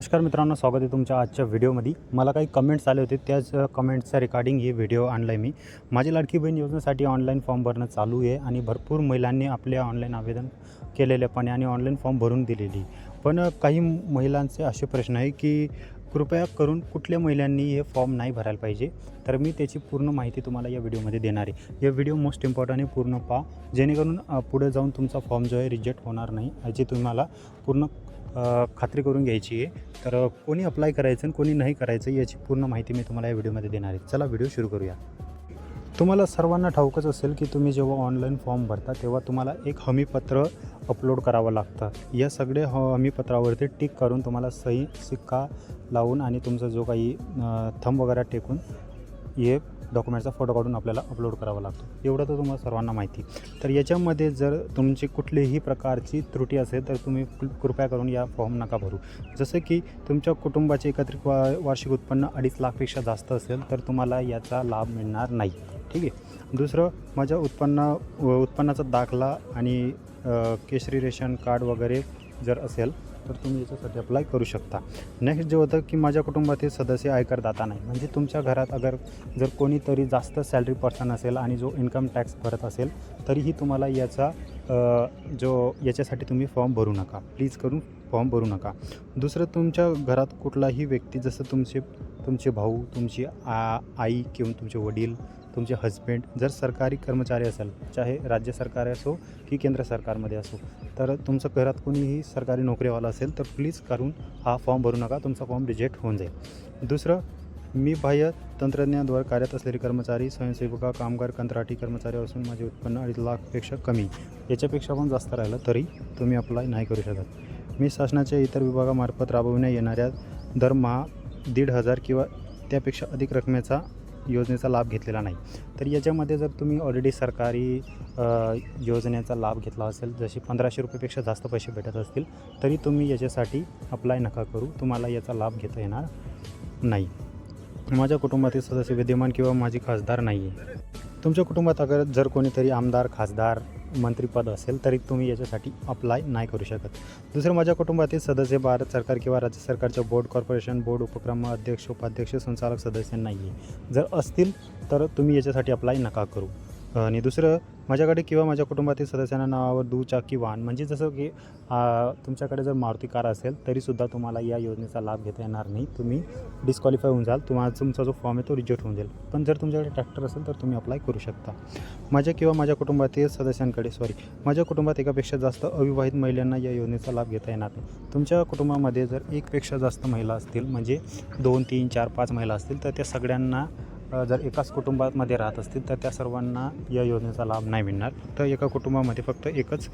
नमस्कार मित्रांनो स्वागत आहे तुमच्या आजच्या व्हिडिओमध्ये. मला काही कमेंट्स आले होते त्याच कमेंट्सच्या रिगार्डिंग हे व्हिडिओ आणला आहे मी. माझी लाडकी बहीण योजनेसाठी ऑनलाईन फॉर्म भरणं चालू आहे आणि भरपूर महिलांनी आपले ऑनलाईन आवेदन केलेले पण आणि ऑनलाईन फॉर्म भरून दिलेली. पण काही महिलांचे असे प्रश्न आहे की कृपया करून कुठल्या महिलांनी हे फॉर्म नाही भरायला पाहिजे? तर मी त्याची पूर्ण माहिती तुम्हाला या व्हिडिओमध्ये देणार आहे. या व्हिडिओ मोस्ट इम्पॉर्टंट आहे पूर्ण पहा. जेणेकरून पुढे जाऊन तुमचा फॉर्म जो आहे रिजेक्ट होणार नाही याची तुम्हाला पूर्ण खात्री करून घ्यायची आहे. तर कोणी अप्लाय करायचं आणि कोणी नाही करायचं याची पूर्ण माहिती मी तुम्हाला या व्हिडिओमध्ये देणार आहे. चला व्हिडिओ सुरू करूया. तुम्हाला सर्वांना ठाऊकच असेल की तुम्ही जेव्हा ऑनलाईन फॉर्म भरता तेव्हा तुम्हाला एक हमीपत्र अपलोड करावं लागतं. या सगळे ह हमीपत्रावरती टिक करून तुम्हाला सही सिक्का लावून आणि तुमचा जो काही थंब वगैरे टेकून हे डॉक्युमेंटचा फोटो काढून आपल्याला अपलोड करावा लागतो. एवढं तर तुम्हाला सर्वांना माहिती. तर याच्यामध्ये जर तुमची कुठलीही प्रकारची त्रुटी असेल तर तुम्ही कृपया करून या फॉर्म नका भरू. जसं की तुमच्या कुटुंबाचे एकत्रित वा वार्षिक उत्पन्न अडीच लाखपेक्षा जास्त असेल तर तुम्हाला याचा लाभ मिळणार नाही. ठीक आहे? दुसरं माझ्या उत्पन्न व उत्पन्नाचा दाखला आणि केशरी रेशन कार्ड वगैरे जर असेल तर तुम्ही याच्यासाठी अप्लाय करू शकता. नेक्स्ट जे होतं की माझ्या कुटुंबातील सदस्य आयकरदाता नाही. म्हणजे तुमच्या घरात अगर जर कोणीतरी जास्त सॅलरी पर्सन असेल आणि जो इन्कम टॅक्स भरत असेल तरीही तुम्हाला याचा जो याच्यासाठी तुम्ही फॉर्म भरू नका. प्लीज करून फॉर्म भरू नका. दुसरं तुमच्या घरात कुठलाही व्यक्ती जसं तुमचे तुमचे भाऊ तुमची आ आई किंवा तुमचे वडील तुमचे हजबंड जर सरकारी कर्मचारी असेल चाहे राज्य सरकार असो की केंद्र सरकारमध्ये असो तर तुमचं घरात कोणीही सरकारी नोकरीवाला असेल तर प्लीज करून हा फॉर्म भरू नका तुमचा फॉर्म रिजेक्ट होऊन जाईल. दुसरं मी बाह्य तंत्रज्ञानाद्वारे कार्यरत असलेले कर्मचारी स्वयंसेविका कामगार कंत्राटी कर्मचारी असून माझे उत्पन्न अडीच लाखपेक्षा कमी. याच्यापेक्षा पण जास्त राहिलं तरी तुम्ही अप्लाय नाही करू शकत. मी शासनाच्या इतर विभागामार्फत राबविण्यात येणाऱ्या दरमहा दीड हजार किंवा त्यापेक्षा अधिक रकमेचा योजनेचा लाभ घेतलेला नाही. तर याच्यामध्ये जर तुम्ही ऑलरेडी सरकारी योजनेचा लाभ घेतला असेल जशी पंधराशे रुपयेपेक्षा जास्त पैसे भेटत असतील तरी तुम्ही याच्यासाठी अप्लाय नका करू. तुम्हाला याचा लाभ घेता येणार नाही. माझ्या कुटुंबातील सदस्य विद्यमान किंवा माझी खासदार नाही आहे तुमच्या कुटुंबात अगर जर कोणीतरी आमदार खासदार मंत्रीपद असेल तरी तुम्ही याच्यासाठी अप्लाय नाही करू शकत. दुसरं माझ्या कुटुंबातील सदस्य भारत सरकार किंवा राज्य सरकारच्या बोर्ड कॉर्पोरेशन बोर्ड उपक्रम अध्यक्ष उपाध्यक्ष संचालक सदस्य नाही आहे जर असतील तर तुम्ही याच्यासाठी अप्लाय नका करू. आणि दुसरं माझ्याकडे किंवा माझ्या कुटुंबातील सदस्यांना नावावर दुचाकी वाहन म्हणजे जसं की तुमच्याकडे जर मारुती कार असेल तरीसुद्धा तुम्हाला या योजनेचा लाभ घेता येणार नाही. तुम्ही डिस्क्वालिफाय होऊन जाल. तुम्हाला तुमचा जो फॉर्म आहे तो रिजेक्ट होऊन जाईल. पण जर तुमच्याकडे ट्रॅक्टर असेल तर तुम्ही अप्लाय करू शकता. माझ्या किंवा माझ्या कुटुंबातील सदस्यांकडे सॉरी माझ्या कुटुंबात एकापेक्षा जास्त अविवाहित महिलांना या योजनेचा लाभ घेता येणार नाही. तुमच्या कुटुंबामध्ये जर एकपेक्षा जास्त महिला असतील म्हणजे दोन तीन चार पाच महिला असतील तर त्या सगळ्यांना जर एकाच कुटुंबामध्ये राहत असतील तर त्या सर्वांना या योजनेचा लाभ नाही मिळणार. फक्त एका कुटुंबामध्ये फक्त एकच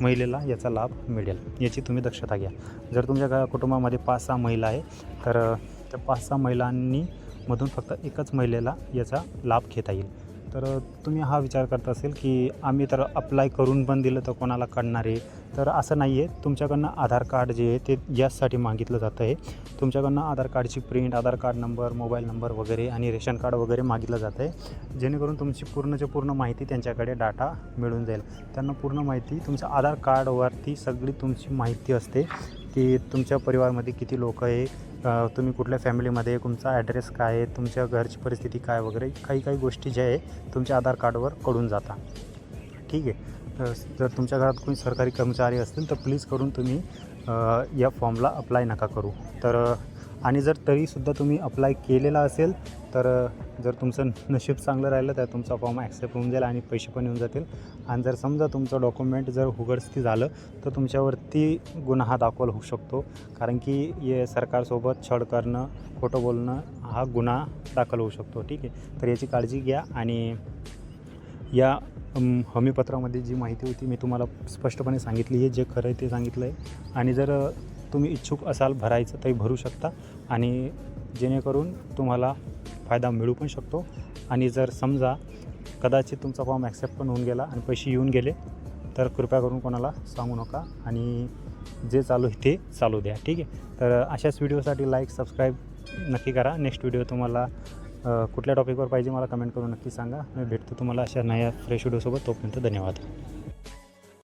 महिलेला याचा लाभ मिळेल याची तुम्ही दक्षता घ्या. जर तुमच्या कुटुंबामध्ये पाच सहा महिला आहे तर त्या पाच सहा महिलांनी मधून फक्त एकच महिलेला याचा लाभ घेता येईल. तर तुम्ही हा विचार करत असेल की आम्ही तर अप्लाय करून पण दिलं तर कोणाला काढणार आहे? तर असं नाही आहे. तुमच्याकडनं आधार कार्ड जे आहे ते याचसाठी मागितलं जातं आहे. तुमच्याकडनं आधार कार्डची print Aadhaar card number mobile number वगैरे आणि रेशन कार्ड वगैरे मागितलं जातं आहे. जेणेकरून तुमची पूर्णच्या पूर्ण माहिती त्यांच्याकडे डाटा मिळून जाईल. त्यांना पूर्ण माहिती तुमच्या आधार कार्डवरती सगळी तुमची माहिती असते की तुमच्या परिवारमध्ये किती लोक आहे तुम्ही कुठल्या फॅमिलीमध्ये तुमचा ॲड्रेस काय आहे तुमच्या घरची परिस्थिती काय वगैरे काही काही गोष्टी ज्या आहे तुमच्या आधार कार्डवर कळून जाता. ठीक आहे? जर तुमच्या घरात कोणी सरकारी कर्मचारी असतील तर प्लीज करून तुम्ही या फॉर्मला अप्लाय नका करू. तर आणि जर तरीसुद्धा तुम्ही अप्लाय केलेला असेल तर जर तुमचं नशीब चांगलं राहिलं तर तुमचा फॉर्म ॲक्सेप्ट होऊन जाईल आणि पैसे पण येऊन जातील. आणि जर समजा तुमचं डॉक्युमेंट जर उघडस्ती झालं तर तुमच्यावरती गुन्हा दाखल होऊ शकतो. कारण की हे सरकारसोबत छळ करणं खोटं बोलणं हा गुन्हा दाखल होऊ शकतो. ठीक आहे? तर याची काळजी घ्या आणि या हमीपत्रामध्ये जी माहिती होती मी तुम्हाला स्पष्टपणे सांगितली आहे जे खरं आहे ते सांगितलं आहे आणि जर तुम्ही इच्छुक असाल भरायचं तरी भरू शकता आणि जेणेकरून तुम्हाला फायदा मिळू पण शकतो. आणि जर समजा कदाचित तुमचा फॉर्म ॲक्सेप्ट पण होऊन गेला आणि पैसे येऊन गेले तर कृपया करून कोणाला सांगू नका आणि जे चालू आहे ते चालू द्या. ठीक आहे? तर अशाच व्हिडिओसाठी लाईक सबस्क्राईब नक्की करा. नेक्स्ट व्हिडिओ तुम्हाला कुठल्या टॉपिकवर पाहिजे मला कमेंट करून नक्की सांगा. मी भेटतो तुम्हाला अशा नया फ्रेश व्हिडिओसोबत. तोपर्यंत धन्यवाद.